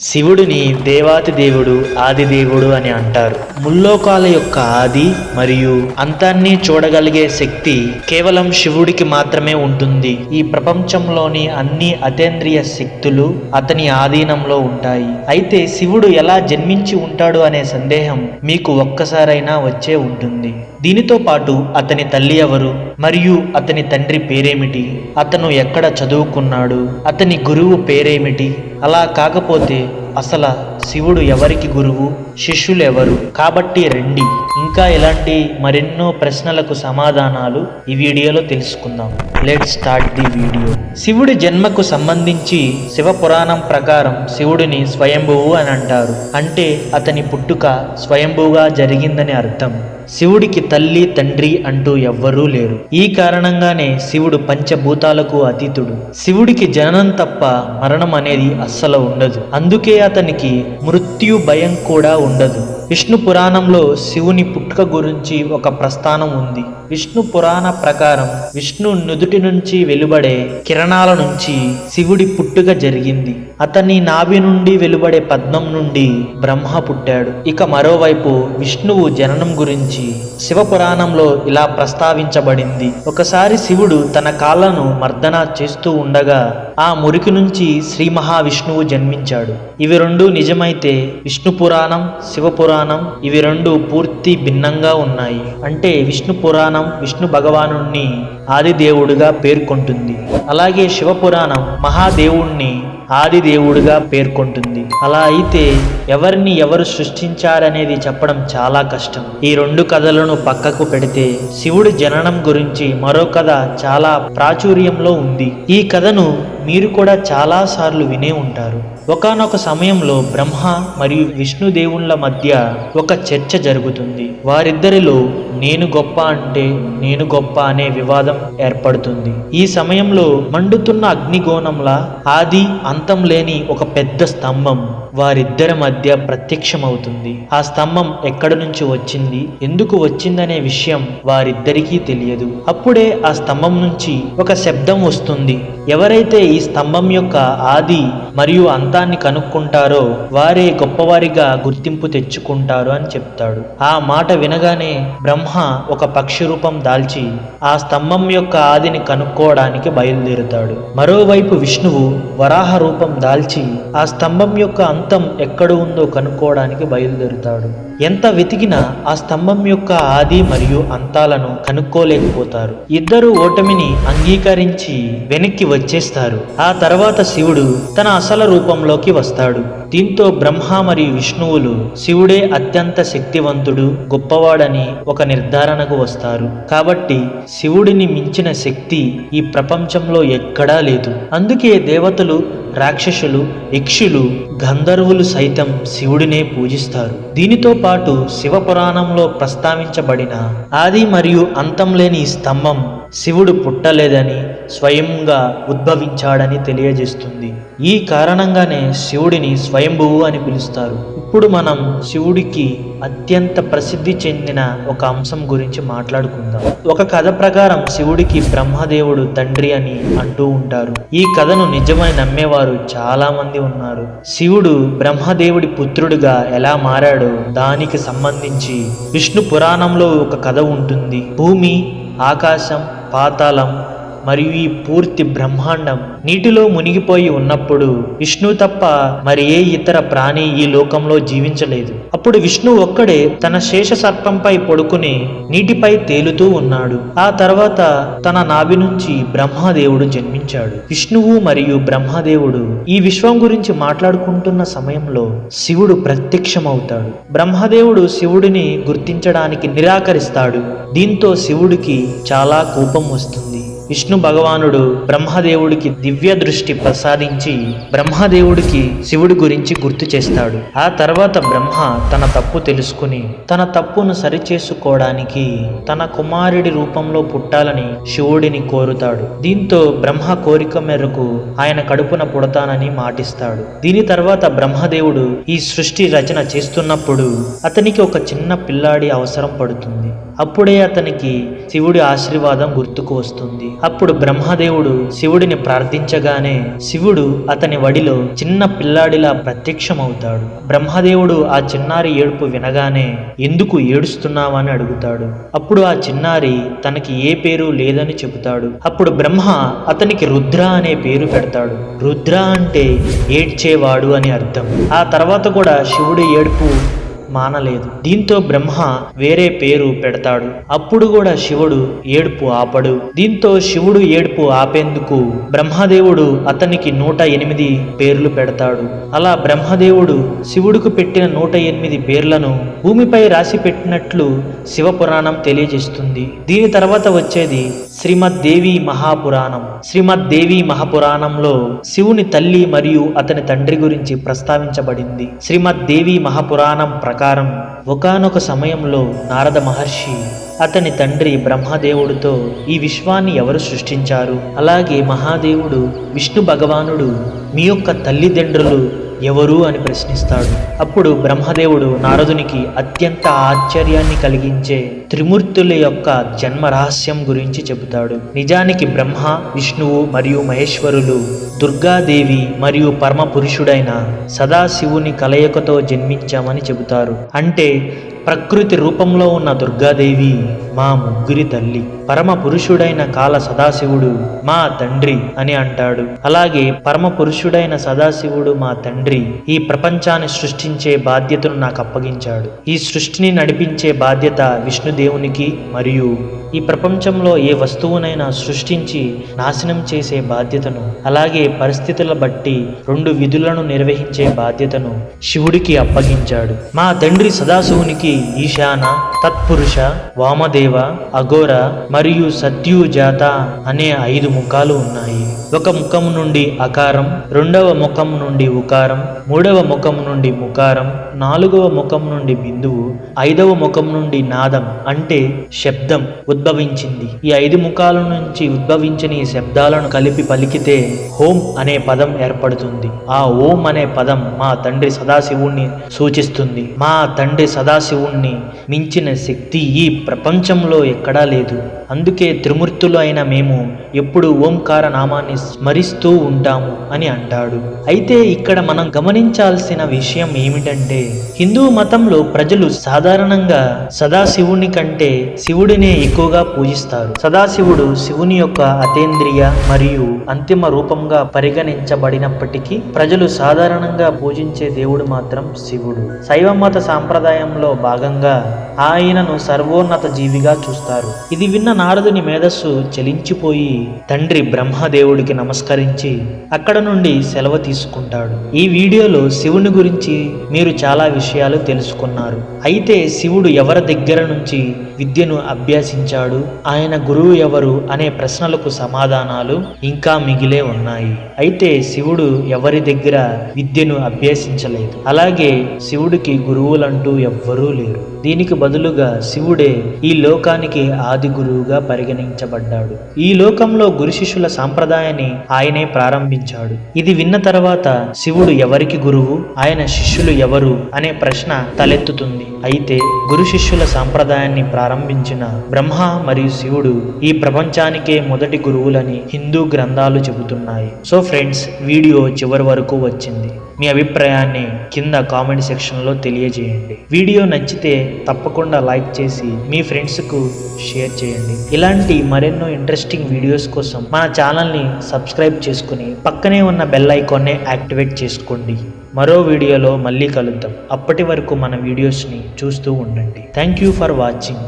శివుడిని దేవాతి దేవుడు ఆది దేవుడు అని అంటారు. ముల్లోకాల యొక్క ఆది మరియు అంతాన్ని చూడగలిగే శక్తి కేవలం శివుడికి మాత్రమే ఉంటుంది. ఈ ప్రపంచంలోని అన్ని అతేంద్రియ శక్తులు అతని ఆధీనంలో ఉంటాయి. అయితే శివుడు ఎలా జన్మించి ఉంటాడు అనే సందేహం మీకు ఒక్కసారైనా వచ్చే ఉంటుంది. దీనితో పాటు అతని తల్లి ఎవరు మరియు అతని తండ్రి పేరేమిటి? అతను ఎక్కడ చదువుకున్నాడు? అతని గురువు పేరేమిటి? అలా కాకపోతే అసలు శివుడు ఎవరికి గురువు? శిష్యులు ఎవరు కాబట్టి రండి. ఇంకా ఇలాంటి మరెన్నో ప్రశ్నలకు సమాధానాలు ఈ వీడియోలో తెలుసుకుందాం. లెట్ స్టార్ట్ ది వీడియో శివుడి జన్మకు సంబంధించి శివ పురాణం ప్రకారం శివుడిని స్వయంభువు అని అంటారు. అంటే అతని పుట్టుక స్వయంభువుగా జరిగిందని అర్థం. శివుడికి తల్లి తండ్రి అంటూ ఎవ్వరూ లేరు. ఈ కారణంగానే శివుడు పంచభూతాలకు అతీతుడు. శివుడికి జననం తప్ప మరణం అనేది అస్సలు ఉండదు. అందుకే అతనికి మృత్యు భయం కూడా ఉండదు. విష్ణు పురాణంలో శివుని పుట్టుక గురించి ఒక ప్రస్థానం ఉంది. విష్ణు పురాణ ప్రకారం విష్ణు నుదుటి నుంచి వెలువడే కిరణాల నుంచి శివుడి పుట్టుక జరిగింది. అతని నాభి నుండి వెలువడే పద్మం నుండి బ్రహ్మ పుట్టాడు. ఇక మరోవైపు విష్ణువు జననం గురించి శివ పురాణంలో ఇలా ప్రస్తావించబడింది. ఒకసారి శివుడు తన కాళ్ళను మర్దన చేస్తూ ఉండగా ఆ మురికి నుంచి శ్రీ మహావిష్ణువు జన్మించాడు. ఇవి రెండు నిజమైతే విష్ణు పురాణం శివ పురాణం పురాణం ఇవి రెండు పూర్తి భిన్నంగా ఉన్నాయి. అంటే విష్ణు పురాణం విష్ణు భగవానుణ్ణి ఆదిదేవుడుగా పేర్కొంటుంది. అలాగే శివ పురాణం మహాదేవుణ్ణి ఆదిదేవుడిగా పేర్కొంటుంది. అలా అయితే ఎవరిని ఎవరు సృష్టించారనేది చెప్పడం చాలా కష్టం. ఈ రెండు కథలను పక్కకు పెడితే శివుడి జననం గురించి మరో కథ చాలా ప్రాచుర్యంలో ఉంది. ఈ కథను మీరు కూడా చాలా సార్లు వినే ఉంటారు. ఒకానొక సమయంలో బ్రహ్మ మరియు విష్ణుదేవుళ్ళ మధ్య ఒక చర్చ జరుగుతుంది. వారిద్దరిలో నేను గొప్ప అంటే నేను గొప్ప అనే వివాదం ఏర్పడుతుంది. ఈ సమయంలో మండుతున్న అగ్నిగోణంలా ఆది అంతం లేని ఒక పెద్ద స్తంభం వారిద్దరి మధ్య ప్రత్యక్షమవుతుంది. ఆ స్తంభం ఎక్కడి నుంచి వచ్చింది ఎందుకు వచ్చిందనే విషయం వారిద్దరికీ తెలియదు. అప్పుడే ఆ స్తంభం నుంచి ఒక శబ్దం వస్తుంది. ఎవరైతే ఈ స్తంభం యొక్క ఆది మరియు అంతాన్ని కనుక్కుంటారో వారే గొప్పవారిగా గుర్తింపు తెచ్చుకుంటారు అని చెప్తాడు. ఆ మాట వినగానే బ్రహ్మ ఒక పక్షి రూపం దాల్చి ఆ స్తంభం యొక్క ఆదిని కనుక్కోవడానికి బయలుదేరుతాడు. మరోవైపు విష్ణువు వరాహ రూపం దాల్చి ఆ స్తంభం యొక్క అంతం ఎక్కడ ఉందో కనుక్కోవడానికి బయలుదేరుతాడు. ఎంత వెతికినా ఆ స్తంభం యొక్క ఆది మరియు అంతాలను కనుక్కోలేకపోతారు. ఇద్దరు ఓటమిని అంగీకరించి వెనక్కి వచ్చేస్తారు. ఆ తర్వాత శివుడు తన అసలు రూపంలోకి వస్తాడు. దీంతో బ్రహ్మ మరియు విష్ణువులు శివుడే అత్యంత శక్తివంతుడు గొప్పవాడని ఒక నిర్ధారణకు వస్తారు. కాబట్టి శివుడిని మించిన శక్తి ఈ ప్రపంచంలో ఎక్కడా లేదు. అందుకే దేవతలు రాక్షసులు యక్షులు గంధర్వులు సైతం శివుడినే పూజిస్తారు. దీనితో పాటు శివ పురాణంలో ప్రస్తావించబడిన ఆది మరియు అంతం లేని స్తంభం శివుడు పుట్టలేదని స్వయంగా ఉద్భవించాడని తెలియజేస్తుంది. ఈ కారణంగానే శివుడిని స్వయంభువు అని పిలుస్తారు. ఇప్పుడు మనం శివుడికి అత్యంత ప్రసిద్ధి చెందిన ఒక అంశం గురించి మాట్లాడుకుందాం. ఒక కథ ప్రకారం శివుడికి బ్రహ్మదేవుడు తండ్రి అని అంటూ ఉంటారు. ఈ కథను నిజమని నమ్మేవారు చాలా మంది ఉన్నారు. శివుడు బ్రహ్మదేవుడి పుత్రుడిగా ఎలా మారాడో దానికి సంబంధించి విష్ణు పురాణంలో ఒక కథ ఉంటుంది. భూమి ఆకాశం పాతాళం మరియు ఈ పూర్తి బ్రహ్మాండం నీటిలో మునిగిపోయి ఉన్నప్పుడు విష్ణు తప్ప మరి ఏ ఇతర ప్రాణి ఈ లోకంలో జీవించలేదు. అప్పుడు విష్ణు ఒక్కడే తన శేష సర్పంపై పడుకుని నీటిపై తేలుతూ ఉన్నాడు. ఆ తర్వాత తన నాభి నుంచి బ్రహ్మదేవుడు జన్మించాడు. విష్ణువు మరియు బ్రహ్మదేవుడు ఈ విశ్వం గురించి మాట్లాడుకుంటున్న సమయంలో శివుడు ప్రత్యక్షమవుతాడు. బ్రహ్మదేవుడు శివుడిని గుర్తించడానికి నిరాకరిస్తాడు. దీంతో శివుడికి చాలా కోపం వస్తుంది. విష్ణు భగవానుడు బ్రహ్మదేవుడికి దివ్య దృష్టి ప్రసాదించి బ్రహ్మదేవుడికి శివుడి గురించి గుర్తు చేస్తాడు. ఆ తర్వాత బ్రహ్మ తన తప్పు తెలుసుకుని తన తప్పును సరిచేసుకోవడానికి తన కుమారుడి రూపంలో పుట్టాలని శివుడిని కోరుతాడు. దీంతో బ్రహ్మ కోరిక మేరకు ఆయన కడుపున పుడతానని మాటిస్తాడు. దీని తర్వాత బ్రహ్మదేవుడు ఈ సృష్టి రచన చేస్తున్నప్పుడు అతనికి ఒక చిన్న పిల్లాడి అవసరం పడుతుంది. అప్పుడే అతనికి శివుడి ఆశీర్వాదం గుర్తుకు వస్తుంది. అప్పుడు బ్రహ్మదేవుడు శివుడిని ప్రార్థించగానే శివుడు అతని వడిలో చిన్న పిల్లాడిలా ప్రత్యక్షమవుతాడు. బ్రహ్మదేవుడు ఆ చిన్నారి ఏడుపు వినగానే ఎందుకు ఏడుస్తున్నావని అడుగుతాడు. అప్పుడు ఆ చిన్నారి తనకి ఏ పేరు లేదని చెబుతాడు. అప్పుడు బ్రహ్మ అతనికి రుద్ర అనే పేరు పెడతాడు. రుద్ర అంటే ఏడ్చేవాడు అని అర్థం. ఆ తర్వాత కూడా శివుడి ఏడుపు మానలేదు. దీంతో బ్రహ్మ వేరే పేరు పెడతాడు. అప్పుడు కూడా శివుడు ఏడుపు ఆపడు. దీంతో శివుడు ఏడుపు ఆపేందుకు బ్రహ్మదేవుడు అతనికి నూట ఎనిమిది పేర్లు పెడతాడు. అలా బ్రహ్మదేవుడు శివుడుకు పెట్టిన నూట ఎనిమిది పేర్లను భూమిపై రాసి పెట్టినట్లు శివపురాణం తెలియజేస్తుంది. దీని తర్వాత వచ్చేది శ్రీమద్దేవి మహాపురాణం. శ్రీమద్దేవి మహాపురాణంలో శివుని తల్లి మరియు అతని తండ్రి గురించి ప్రస్తావించబడింది. శ్రీమద్దేవి మహాపురాణం ప్రకారం ఒకానొక సమయంలో నారద మహర్షి అతని తండ్రి బ్రహ్మదేవుడితో ఈ విశ్వాన్ని ఎవరు సృష్టించారు? అలాగే మహాదేవుడు విష్ణు భగవానుడు మీ యొక్క తల్లిదండ్రులు ఎవరు అని ప్రశ్నిస్తాడు. అప్పుడు బ్రహ్మదేవుడు నారదునికి అత్యంత ఆశ్చర్యాన్ని కలిగించే త్రిమూర్తుల యొక్క జన్మ రహస్యం గురించి చెబుతాడు. నిజానికి బ్రహ్మ విష్ణువు మరియు మహేశ్వరులు దుర్గాదేవి మరియు పరమ పురుషుడైన సదాశివుని కలయికతో జన్మించామని చెబుతారు. అంటే ప్రకృతి రూపంలో ఉన్న దుర్గాదేవి మా ముగ్గురి తల్లి పరమ పురుషుడైన కాల సదాశివుడు మా తండ్రి అని అంటాడు. అలాగే పరమ పురుషుడైన సదాశివుడు మా తండ్రి ఈ ప్రపంచాన్ని సృష్టించే బాధ్యతను నాకు అప్పగించాడు. ఈ సృష్టిని నడిపించే బాధ్యత విష్ణుదేవునికి మరియు ఈ ప్రపంచంలో ఏ వస్తువునైనా సృష్టించి నాశనం చేసే బాధ్యతను అలాగే పరిస్థితుల బట్టి రెండు విధులను నిర్వహించే బాధ్యతను శివుడికి అప్పగించాడు. మా తండ్రి సదాశివునికి ఈశాన తత్పురుష వామదేవ అఘోర మరియు సత్యుజాత అనే ఐదు ముఖాలు ఉన్నాయి. ఒక ముఖం నుండి అకారం రెండవ ముఖం నుండి ఉకారం మూడవ ముఖం నుండి ముకారం నాలుగవ ముఖం నుండి బిందువు ఐదవ ముఖం నుండి నాదం అంటే శబ్దం ఉద్భవించింది. ఈ ఐదు ముఖాల నుంచి ఉద్భవించిన ఈ శబ్దాలను కలిపి పలికితే హోం అనే పదం ఏర్పడుతుంది. ఆ ఓం అనే పదం మా తండ్రి సదాశివుణ్ణి సూచిస్తుంది. మా తండ్రి సదాశివుణ్ణి మించిన శక్తి ఈ ప్రపంచంలో ఎక్కడా లేదు. అందుకే త్రిమూర్తులు అయిన మేము ఎప్పుడు ఓంకార నామాన్ని స్మరిస్తూ ఉంటాము అని అంటాడు. అయితే ఇక్కడ మనం గమనించాల్సిన విషయం ఏమిటంటే హిందూ మతంలో ప్రజలు సాధారణంగా సదాశివుని కంటే శివుడినే ఎక్కువగా పూజిస్తారు. సదాశివుడు శివుని యొక్క అతేంద్రియ మరియు అంతిమ రూపంగా పరిగణించబడినప్పటికీ ప్రజలు సాధారణంగా పూజించే దేవుడు మాత్రం శివుడు. శైవ మత సాంప్రదాయంలో భాగంగా ఆయనను సర్వోన్నత జీవిగా చూస్తారు. ఇది విన్న నారదుని మేధస్సు చలించిపోయి తండ్రి బ్రహ్మదేవుడికి నమస్కరించి అక్కడ నుండి సెలవు తీసుకుంటాడు. ఈ వీడియోలో శివుని గురించి మీరు చాలా విషయాలు తెలుసుకున్నారు. అయితే శివుడు ఎవరి దగ్గర నుంచి విద్యను అభ్యసించాడు? ఆయన గురువు ఎవరు? అనే ప్రశ్నలకు సమాధానాలు ఇంకా మిగిలే ఉన్నాయి. అయితే శివుడు ఎవరి దగ్గర విద్యను అభ్యసించలేదు? అలాగే శివుడికి గురువులంటూ ఎవ్వరూ లేరు. దీనికి బదులుగా శివుడే ఈ లోకానికి ఆది గురువు గురువుగా పరిగణించబడ్డాడు. ఈ లోకంలో గురు శిష్యుల సాంప్రదాయాన్ని ఆయనే ప్రారంభించాడు. ఇది విన్న తర్వాత శివుడు ఎవరికి గురువు? ఆయన శిష్యులు ఎవరు? అనే ప్రశ్న తలెత్తుతుంది. అయితే గురు శిష్యుల సాంప్రదాయాన్ని ప్రారంభించిన బ్రహ్మ మరియు శివుడు ఈ ప్రపంచానికే మొదటి గురువులని హిందూ గ్రంథాలు చెబుతున్నాయి. సో ఫ్రెండ్స్ వీడియో చివరి వరకు వచ్చింది. మీ అభిప్రాయాన్ని కింద కామెంట్ సెక్షన్లో తెలియజేయండి. వీడియో నచ్చితే తప్పకుండా లైక్ చేసి మీ ఫ్రెండ్స్కు షేర్ చేయండి. ఇలాంటి మరెన్నో ఇంట్రెస్టింగ్ వీడియోస్ కోసం మన ఛానల్ని సబ్స్క్రైబ్ చేసుకుని పక్కనే ఉన్న బెల్ ఐకాన్ని యాక్టివేట్ చేసుకోండి. మరో వీడియోలో మళ్ళీ కలుద్దాం. అప్పటి వరకు మన వీడియోస్ని చూస్తూ ఉండండి. Thank you for watching.